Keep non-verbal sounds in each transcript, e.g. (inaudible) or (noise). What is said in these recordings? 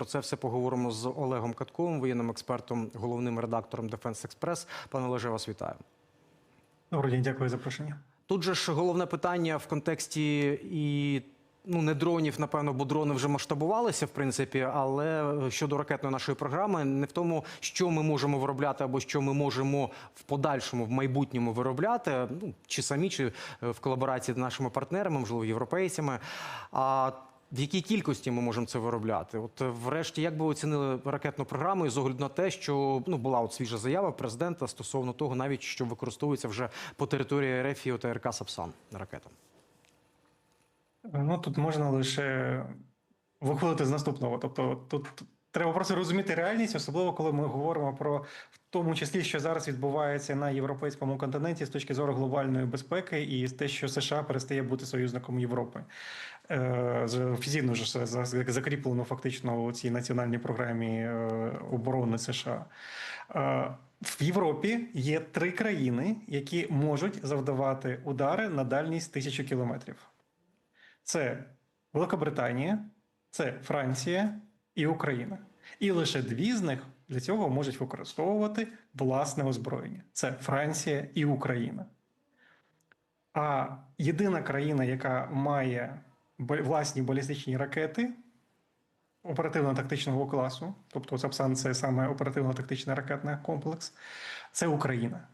Про це все поговоримо з Олегом Катковим, воєнним експертом, головним редактором Defense Express. Пане Олеже, вас вітаю. Добрий день, дякую за запрошення. Тут же ж головне питання в контексті і. Ну, не дронів, напевно, бо дрони вже масштабувалися, в принципі, але щодо ракетної нашої програми, не в тому, що ми можемо виробляти, або що ми можемо в подальшому, в майбутньому виробляти, ну чи самі, чи е, в колаборації з нашими партнерами, можливо, європейцями. А в якій кількості ми можемо це виробляти? От, е, врешті, як би оцінили ракетну програму з огляду на те, що ну була от свіжа заява президента стосовно того, навіть що використовується вже по території РФ і ОТРК Сапсан ракета. Ну тут можна лише виходити з наступного. Тобто, тут треба просто розуміти реальність, особливо коли ми говоримо про тому числі, що зараз відбувається на європейському континенті з точки зору глобальної безпеки, і те, що США перестає бути союзником Європи. Е, Офіційно ж закріплено фактично у цій національній програмі е, оборони США. Е, В Європі є три країни, які можуть завдавати удари на дальність тисячу кілометрів. Це Великобританія, це Франція і Україна. І лише дві з них для цього можуть використовувати власне озброєння: це Франція і Україна. А єдина країна, яка має власні балістичні ракети оперативно-тактичного класу, тобто Сапсан це саме оперативно-тактичний ракетний комплекс, це Україна.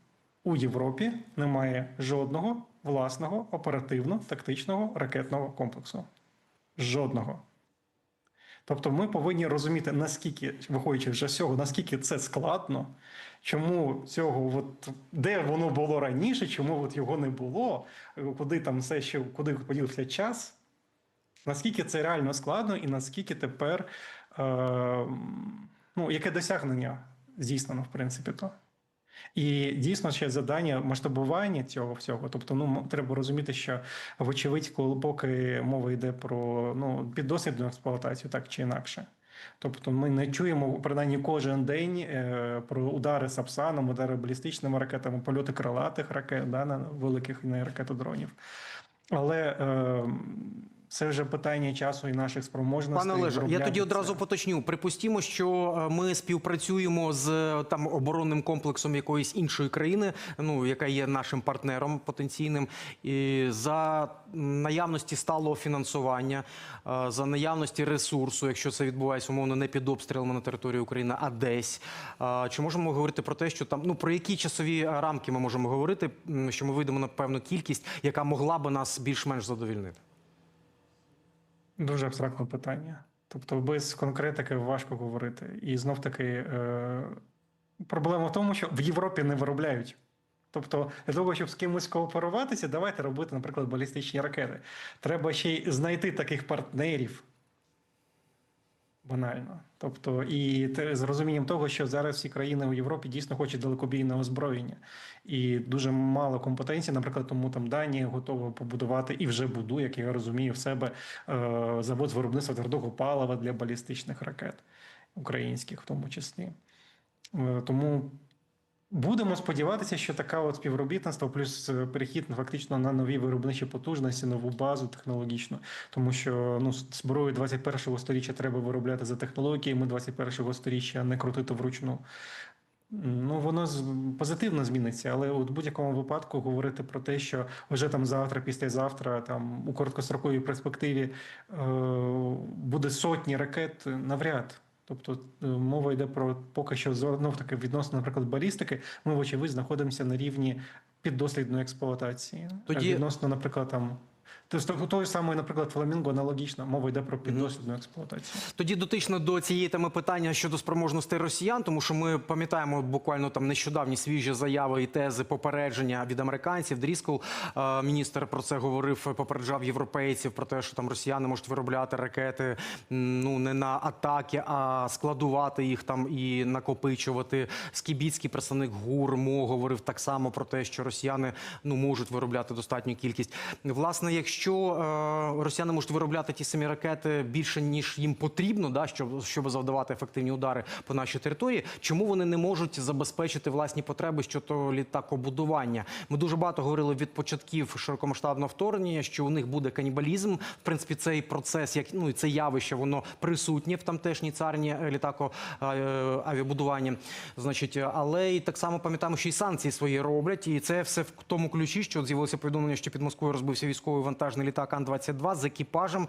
У Європі немає жодного власного оперативно-тактичного ракетного комплексу. Жодного. Тобто ми повинні розуміти, наскільки, виходячи вже з цього, наскільки це складно, чому цього, от, де воно було раніше, чому от його не було, куди там все ще куди поділився час, наскільки це реально складно, і наскільки тепер е, ну, яке досягнення здійснено, в принципі, то. І дійсно ще завдання масштабування цього всього. Тобто, ну треба розуміти, що вочевидь, коли поки мова йде про ну піддослідну експлуатацію, так чи інакше. Тобто, ми не чуємо принаймні кожен день е, про удари сапсаном, удари балістичними ракетами, польоти крилатих ракет, да, на великих не ракетодронів. Але е, це вже питання часу і наших спроможностей. Пане Олеже, я тоді одразу це. поточню. Припустімо, що е, ми співпрацюємо з е, там оборонним комплексом якоїсь іншої країни, ну яка є нашим партнером потенційним, і за наявності сталого фінансування, е, за наявності ресурсу, якщо це відбувається умовно не під обстрілами на території України, а десь. Чи можемо ми говорити про те, що там ну про які часові рамки ми можемо говорити, що ми вийдемо на певну кількість, яка могла би нас більш-менш задовільнити? Дуже абстрактне питання. Тобто, без конкретики важко говорити. І знов таки е, проблема в тому, що в Європі не виробляють. Тобто, для того, щоб з кимось кооперуватися, давайте робити, наприклад, балістичні ракети. Треба ще й знайти таких партнерів. Банально. Тобто, і з розумінням того, що зараз всі країни у Європі дійсно хочуть далекобійне озброєння, і дуже мало компетенцій, наприклад, тому там Данія готова побудувати і вже будує, як я розумію, в себе е, завод з виробництва твердого палива для балістичних ракет, українських в тому числі. Е, тому Будемо сподіватися, що така от співробітництво, плюс е, перехід фактично на нові виробничі потужності, нову базу технологічну, тому що ну зброю 21-го сторіччя треба виробляти за технологіями 21-го сторіччя, а не крутити вручну. Ну, воно позитивно зміниться, але в будь-якому випадку говорити про те, що вже там завтра, післязавтра, там у короткостроковій перспективі е, буде сотні ракет, навряд. Тобто е, мова йде про поки що знов таки відносно, наприклад, балістики. Ми, вочевидь, знаходимося на рівні піддослідної експлуатації. Тоді- відносно, наприклад, там. Тобто той самий, наприклад, фламінго аналогічно, мова йде про піддослідну експлуатацію. Тоді дотично до цієї теми питання щодо спроможностей росіян, тому що ми пам'ятаємо буквально там нещодавні свіжі заяви і тези попередження від американців. Дріскол, е, міністр про це говорив, попереджав європейців про те, що там росіяни можуть виробляти ракети ну не на атаки, а складувати їх там і накопичувати. Скібіцький представник ГУР МО говорив так само про те, що росіяни ну можуть виробляти достатню кількість. Власне, якщо якщо е, росіяни можуть виробляти ті самі ракети більше ніж їм потрібно, да, щоб, щоб завдавати ефективні удари по нашій території, чому вони не можуть забезпечити власні потреби щодо літакобудування? Ми дуже багато говорили від початків широкомасштабного вторгнення, що у них буде канібалізм. В принципі, цей процес, як ну і це явище, воно присутнє в тамтешній царні е, літако е, авіабудуванні. Значить, але і так само пам'ятаємо, що і санкції свої роблять, і це все в тому ключі, що з'явилося повідомлення, що під Москвою розбився військовий вантажний літак Ан-22 з екіпажем.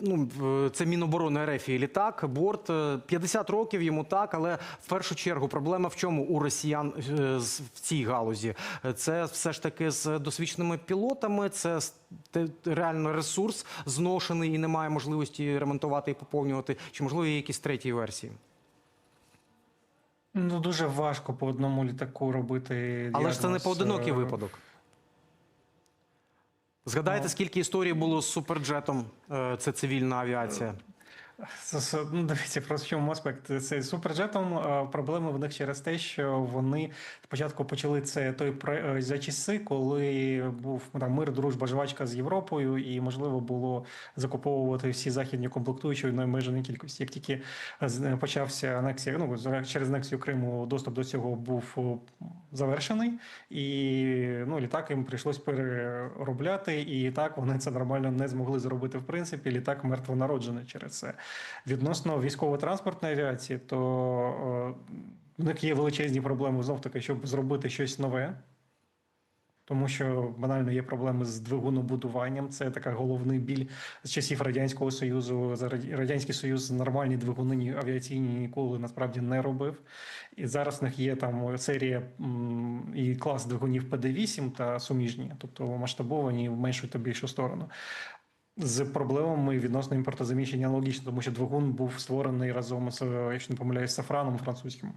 Ну, це Міноборони РФ і літак, борт е, 50 років йому так, але в першу чергу проблема в чому у росіян е, в цій галузі? Е, Це все ж таки з досвідченими пілотами, це реально ресурс зношений і немає можливості ремонтувати і поповнювати. Чи можливо є якісь треті версії? Ну дуже важко по одному літаку робити. Але ж це не поодинокий е, випадок. Згадайте, скільки історій було з суперджетом? Е, Це цивільна авіація. Це- це- Ну, дивіться, про чому аспект. Це з суперджетом е, проблеми в них через те, що вони спочатку почали це той е, за часи, коли був там мир, дружба, жвачка з Європою, і можливо було закуповувати всі західні комплектуючі в необмеженій кількості. Як тільки почався анексія, ну через анексію Криму доступ до цього був завершений, і ну літак їм прийшлось переробляти, і так вони це нормально не змогли зробити. В принципі, літак мертвонароджений через це. Відносно військово-транспортної авіації, то е, в них є величезні проблеми знов таки, щоб зробити щось нове. Тому що банально є проблеми з двигунобудуванням. Це така головний біль з часів Радянського Союзу. Радянський Союз нормальні двигуни авіаційні ніколи насправді не робив. І зараз в них є там серія і клас двигунів ПД-8 та суміжні, тобто масштабовані в меншу та більшу сторону. З проблемами відносно імпортозаміщення аналогічно, тому що двигун був створений разом з, якщо не помиляюсь, сафраном французьким.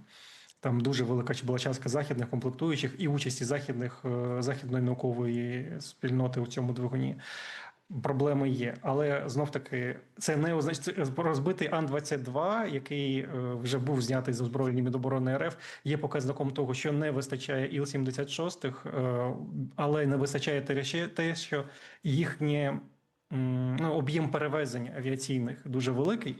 Там дуже велика була частка західних комплектуючих і участі західних е, західної наукової спільноти у цьому двигуні. Проблеми є, але знов таки це не означає розбитий Ан-22, який е, вже був знятий з озброєння Міноборони РФ, є показником того, що не вистачає Іл-76, е, але не вистачає те, що їхнє ну, об'єм перевезень авіаційних дуже великий.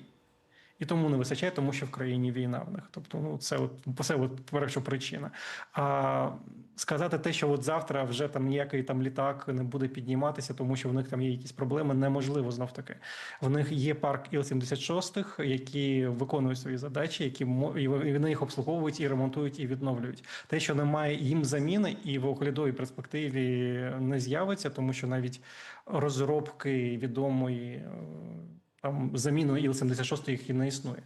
І тому не вистачає, тому що в країні війна в них. Тобто, ну це от це от перша причина. А сказати те, що от завтра вже там ніякий там літак не буде підніматися, тому що в них там є якісь проблеми, неможливо знов таки. В них є парк Іл-76, які виконують свої задачі, які і вони їх обслуговують і ремонтують і відновлюють. Те, що немає їм заміни, і в оглядовій перспективі не з'явиться, тому що навіть розробки відомої. е, там заміну Іл-76 їх і не існує.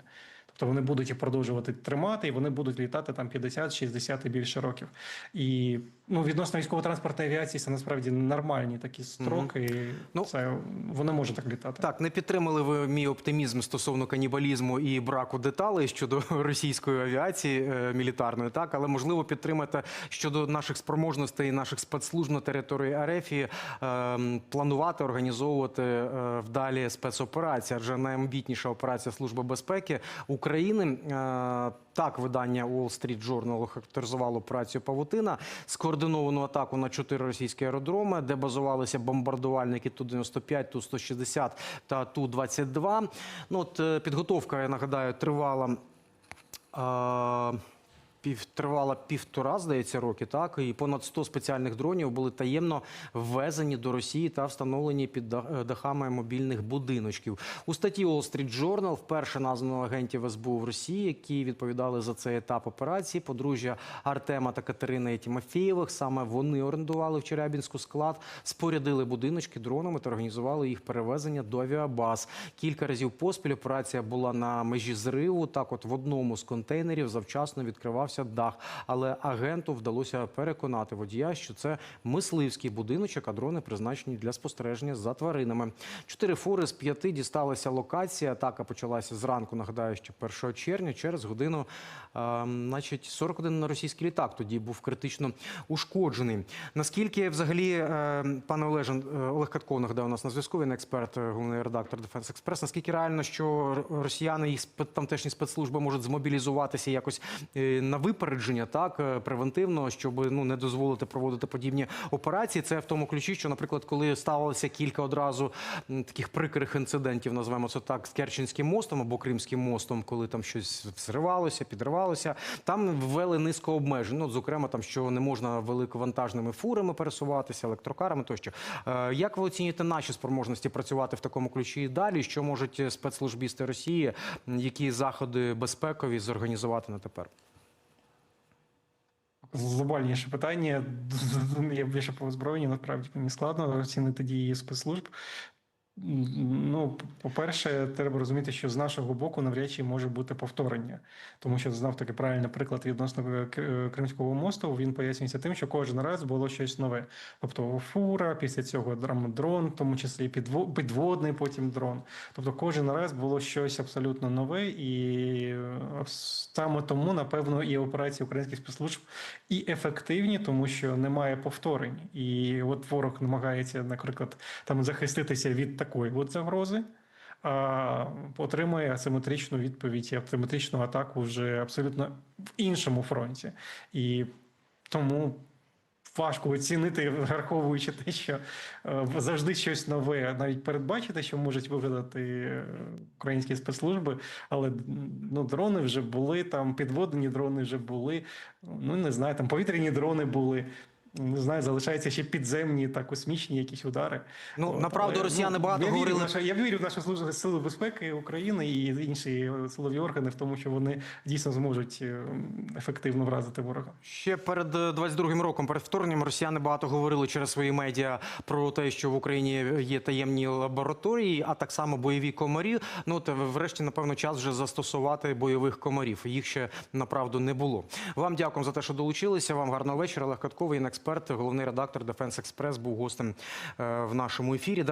Тобто вони будуть їх продовжувати тримати, і вони будуть літати там 50, 60 і більше років. І ну, відносно військово-транспортної авіації це насправді нормальні такі строки. Ну, це вони можуть так літати. Так, не підтримали ви мій оптимізм стосовно канібалізму і браку деталей щодо (laughs) російської авіації е, мілітарної, так але можливо підтримати щодо наших спроможностей, наших спецслужб на території Арефії е, планувати організовувати е, вдалі спецоперації. Адже найамбітніша операція Служби безпеки України. Е, так, видання Wall Street Journal характеризувало операцію Павутина скоординовану атаку на чотири російські аеродроми, де базувалися бомбардувальники Ту-95, Ту-160 та Ту-22. Ну, от е, підготовка, я нагадаю, тривала. е, Пів тривала півтора, здається, роки, так і понад 100 спеціальних дронів були таємно ввезені до Росії та встановлені під е, дахами мобільних будиночків. У статті Wall Street Journal вперше названо агентів СБУ в Росії, які відповідали за цей етап операції. Подружжя Артема та Катерини Тімофєєвих. Саме вони орендували в Челябінську склад, спорядили будиночки дронами та організували їх перевезення до авіабаз. Кілька разів поспіль операція була на межі зриву. Так, от в одному з контейнерів завчасно відкривався дах, але агенту вдалося переконати водія, що це мисливський будиночок, а дрони призначені для спостереження за тваринами. Чотири фури з п'яти дісталася локація. Атака почалася зранку. Нагадаю, що 1 червня через годину, е, значить, 41 на російський літак тоді був критично ушкоджений. Наскільки взагалі, е, пане Олеже, е, Олег Катков нагадаю, у нас на зв'язку, він експерт, е, головний редактор Defense Express. Наскільки реально, що росіяни спе- тамтешні спецслужби можуть змобілізуватися якось е, на випередження, так е, превентивно, щоб ну не дозволити проводити подібні операції. Це в тому ключі, що, наприклад, коли ставалося кілька одразу таких прикрих інцидентів, називаємо це так, з Керченським мостом або Кримським мостом, коли там щось зривалося, підривалося, там ввели низку обмежень. Ну, зокрема, там що не можна великовантажними фурами пересуватися, електрокарами тощо. Е, Як ви оцінюєте наші спроможності працювати в такому ключі і далі? Що можуть спецслужбісти Росії, які заходи безпекові зорганізувати на тепер? Глобальніше питання. (laughs) Я більше по озброєнні, насправді мені складно оцінити дії спецслужб. Ну, по-перше, треба розуміти, що з нашого боку навряд чи може бути повторення, тому що знов таки правильний приклад відносно Кримського мосту. Він пояснюється тим, що кожен раз було щось нове. Тобто фура, після цього дрон, в тому числі підво- підводний потім дрон. Тобто кожен раз було щось абсолютно нове, і е, саме тому, напевно, і операції українських спецслужб і ефективні, тому що немає повторень. І от ворог намагається, наприклад, там захиститися від такої от загрози. А отримує асиметричну відповідь і асиметричну атаку вже абсолютно в іншому фронті. І тому важко оцінити, враховуючи те, що е, завжди щось нове, навіть передбачити, що можуть виглядати е, українські спецслужби, але ну, дрони вже були, там підводні дрони вже були, ну не знаю, там повітряні дрони були. Не знаю, залишаються ще підземні та космічні якісь удари. Ну От, направду але, росіяни багато я вірю в говорили. наша- я вірю в наші служби сили безпеки України і інші силові органи в тому, що вони дійсно зможуть е, ефективно вразити ворога. Ще перед е, 22-м роком, перед вторгненням, росіяни багато говорили через свої медіа про те, що в Україні є таємні лабораторії, а так само бойові комарі. Ну е, врешті, напевно, час вже застосувати бойових комарів. Їх ще направду не було. Вам дякуємо за те, що долучилися. Вам гарного вечора. Олег Катковий, експерт, головний редактор Дефенс Експрес, був гостем е, в нашому ефірі.